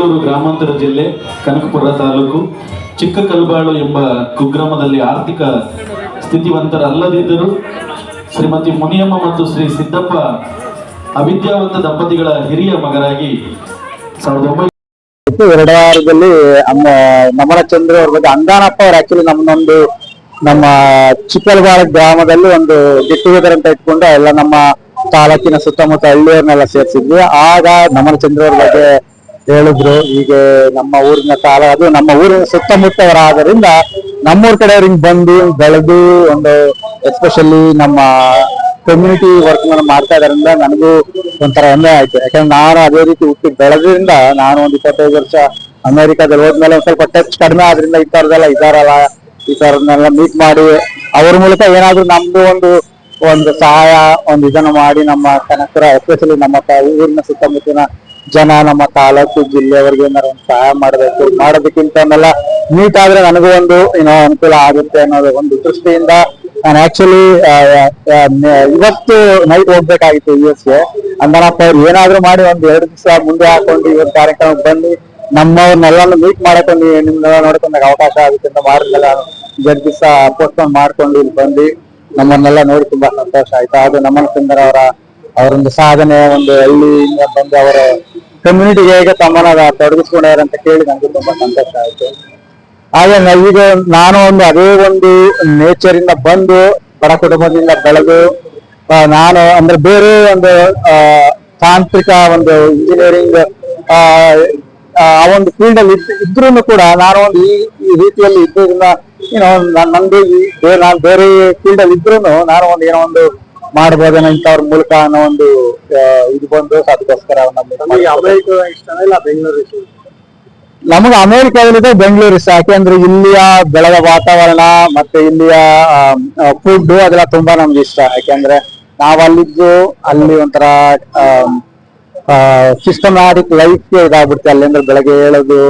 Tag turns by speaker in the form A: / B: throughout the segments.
A: ಬೆಂಗಳೂರು ಗ್ರಾಮಾಂತರ ಜಿಲ್ಲೆ, ಕನಕಪುರ ತಾಲೂಕು ಚಿಕ್ಕ ಕಲ್ಬಾಳು ಎಂಬ ಕುಗ್ರಾಮದಲ್ಲಿ ಆರ್ಥಿಕ ಸ್ಥಿತಿವಂತರಲ್ಲದಿದ್ದರೂ ಶ್ರೀಮತಿ ಮುನಿಯಮ್ಮ ಮತ್ತು ಶ್ರೀ ಸಿದ್ದಪ್ಪ ಅವಿದ್ಯಾವಂತ ದಂಪತಿಗಳ ಹಿರಿಯ ಮಗರಾಗಿ ಸಾವಿರದ ಒಂಬೈನೂರ
B: ಎರಡು ವಾರದಲ್ಲಿ ನಮನ ಚಂದ್ರ ಅವ್ರ ಬಗ್ಗೆ ಅಂಗಾನಪ್ಪ ಅವ್ರು ಆಕ್ಚುಲಿ ನಮ್ಮನ್ನೊಂದು ನಮ್ಮ ಚಿಕ್ಕಲಬಾಳ ಗ್ರಾಮದಲ್ಲಿ ಒಂದು ಗೆಟ್ ಟುಗೆದರ್ ಅಂತ ಇಟ್ಕೊಂಡು ಎಲ್ಲ ನಮ್ಮ ತಾಲೂಕಿನ ಸುತ್ತಮುತ್ತ ಹಳ್ಳಿಯವ್ರನ್ನೆಲ್ಲ ಸೇರಿಸಿದ್ವಿ. ಆಗ ನಮನ ಚಂದ್ರ ಅವ್ರ ಬಗ್ಗೆ ಹೇಳಿದ್ರು, ಹೀಗೆ ನಮ್ಮ ಊರಿನ ಕಾಲ ಅದು ನಮ್ಮ ಊರಿನ ಸುತ್ತಮುತ್ತವರಾದ್ರಿಂದ ನಮ್ಮೂರ್ ಕಡೆ ಹಿಂಗ್ ಬಂದು, ಬೆಳೆದು, ಒಂದು ಎಸ್ಪೆಷಲಿ ನಮ್ಮ ಕಮ್ಯುನಿಟಿ ವರ್ಕ್ ಮಾಡ್ತಾ ಇದ್ರಿಂದ ನನಗೂ ಒಂಥರ ಹೆಮ್ಮೆ ಆಯ್ತು. ಯಾಕಂದ್ರೆ ನಾನು ಅದೇ ರೀತಿ ಹುಟ್ಟಿ ಬೆಳೆದ್ರಿಂದ ನಾನು ಒಂದ್ ಇಪ್ಪತ್ತೈದು ವರ್ಷ ಅಮೆರಿಕಾದಲ್ಲಿ ಹೋದ್ಮೇಲೆ ಒಂದ್ ಸ್ವಲ್ಪ ಟಚ್ ಕಡಿಮೆ ಆದ್ರಿಂದ ಈ ತರದೆಲ್ಲ ಇದಾರಲ್ಲ ಈ ತರದನ್ನೆಲ್ಲ ಮೀಟ್ ಮಾಡಿ, ಅವ್ರ ಮೂಲಕ ಏನಾದ್ರೂ ನಮ್ದು ಒಂದು ಒಂದು ಸಹಾಯ, ಒಂದು ಇದನ್ನ ಮಾಡಿ ನಮ್ಮ ಕನಕರ ಎಸ್ಪೆಷಲಿ ನಮ್ಮ ಊರಿನ ಸುತ್ತಮುತ್ತಲಿನ ಜನ ನಮ್ಮ ತಾಲೂಕು ಜಿಲ್ಲೆಯವರಿಗೆ ಏನಾದ್ರು ಒಂದು ಸಹಾಯ ಮಾಡಬೇಕು, ಮಾಡೋದಕ್ಕಿಂತ ಅವನ್ನೆಲ್ಲ ಮೀಟ್ ಆದ್ರೆ ನನಗೂ ಒಂದು ಏನೋ ಅನುಕೂಲ ಆಗುತ್ತೆ ಅನ್ನೋದು ಒಂದು ದೃಷ್ಟಿಯಿಂದ ನಾನು ಆಕ್ಚುಲಿ ಇವತ್ತು ನೈಟ್ ಹೋಗ್ಬೇಕಾಗಿತ್ತು ಯು ಎಸ್ಗೆ. ಅಂದನಪ್ಪ ಅವ್ರು ಏನಾದ್ರೂ ಮಾಡಿ ಒಂದು ಎರಡು ದಿವಸ ಮುಂದೆ ಹಾಕೊಂಡು ಇವತ್ತು ಕಾರ್ಯಕ್ರಮಕ್ಕೆ ಬಂದು ನಮ್ಮವ್ರನ್ನೆಲ್ಲಾನು ಮೀಟ್ ಮಾಡಕೊಂಡು ನಿಮ್ನೆಲ್ಲ ನೋಡ್ಕೊಂಡಾಗ ಅವಕಾಶ ಆಗುತ್ತೆ ಅಂತ ಮಾಡಿದ್ಮೇಲೆ ಎರಡು ದಿವಸ ಪೋಸ್ಟ್ಪೋನ್ ಮಾಡ್ಕೊಂಡು ಇಲ್ಲಿ ಬಂದು ನಮ್ಮನ್ನೆಲ್ಲ ನೋಡಿ ತುಂಬಾ ಸಂತೋಷ ಆಯ್ತು. ಅದು ನಮ್ಮನ್ನ ಸುಂದರ ಅವರ, ಅವರೊಂದು ಸಾಧನೆ, ಒಂದು ಹಳ್ಳಿಯಿಂದ ಬಂದು ಅವರ ಕಮ್ಯುನಿಟಿಗೆ ಹೇಗೆ ತಮ್ಮನ್ನ ತೊಡಗಿಸ್ಕೊಂಡವ್ರೆ ಅಂತ ಕೇಳಿ ನನಗೆ ತುಂಬಾ ಸಂತೋಷ ಆಯ್ತು. ಹಾಗೆ ನ- ಈಗ ನಾನು ಒಂದು ಅದೇ ಒಂದು ನೇಚರ್ ಇಂದ ಬಂದು ಬಡ ಕುಟುಂಬದಿಂದ ಬೆಳೆದು ಆ, ನಾನು ಅಂದ್ರೆ ಬೇರೆ ಒಂದು ಆ, ತಾಂತ್ರಿಕ ಒಂದು ಇಂಜಿನಿಯರಿಂಗ್ ಆ ಒಂದು ಫೀಲ್ಡ್ ಅಲ್ಲಿ ಇದ್ರೂ ಕೂಡ ನಾನು ಒಂದು ಈ ಈ ರೀತಿಯಲ್ಲಿ ಇದ್ದರಿಂದ ಏನೋ ನನ್- ನಂದು ಈ ಬೇರೆ ನಾನು ಬೇರೆ ಫೀಲ್ಡ್ ಅಲ್ಲಿ ಇದ್ರೂ ನಾನು ಒಂದು ಏನೋ ಒಂದು ಮಾಡ್ಬೋದೇನೋ ಇಂಥವ್ರ ಮೂಲಕ ಅನ್ನೋ ಒಂದು ಇದು ಬಂದು ಅದಕ್ಕೋಸ್ಕರ ನಮಗೆ ಅಮೆರಿಕದಲ್ಲಿದೆ ಬೆಂಗಳೂರು ಇಷ್ಟ. ಯಾಕೆಂದ್ರೆ ಇಲ್ಲಿಯ ಬೆಳೆದ ವಾತಾವರಣ ಮತ್ತೆ ಇಲ್ಲಿಯ ಫುಡ್ ಅದೆಲ್ಲ ತುಂಬಾ ನಮ್ಗೆ ಇಷ್ಟ. ಯಾಕೆಂದ್ರೆ ನಾವ್ ಅಲ್ಲಿದ್ದು ಅಲ್ಲಿ ಒಂಥರ ಸಿಸ್ಟಮ್ಯಾಟಿಕ್ ಲೈಫ್ ಇದಾಗ್ಬಿಡುತ್ತೆ. ಅಲ್ಲಿಂದ ಬೆಳಗ್ಗೆ ಹೇಳೋದು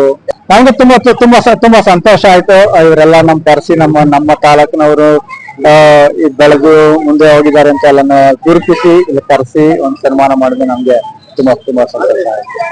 B: ನಮ್ಗೆ ತುಂಬಾ ತುಂಬಾ ತುಂಬಾ ಸಂತೋಷ ಆಯ್ತು. ಇವರೆಲ್ಲ ನಮ್ ಕರೆಸಿ ನಮ್ಮ ನಮ್ಮ ತಾಲೂಕಿನವರು ಈ ಬೆಳೆದು ಮುಂದೆ ಹೋಗಿದ್ದಾರೆ ಅಂತ ಎಲ್ಲ ಗುರುತಿಸಿ, ಇಲ್ಲಿ ಕರೆಸಿ, ಒಂದು ಸನ್ಮಾನ ಮಾಡಿದ್ರೆ ನಮ್ಗೆ ತುಂಬಾ ತುಂಬಾ ಸಂತೋಷ ಆಯ್ತು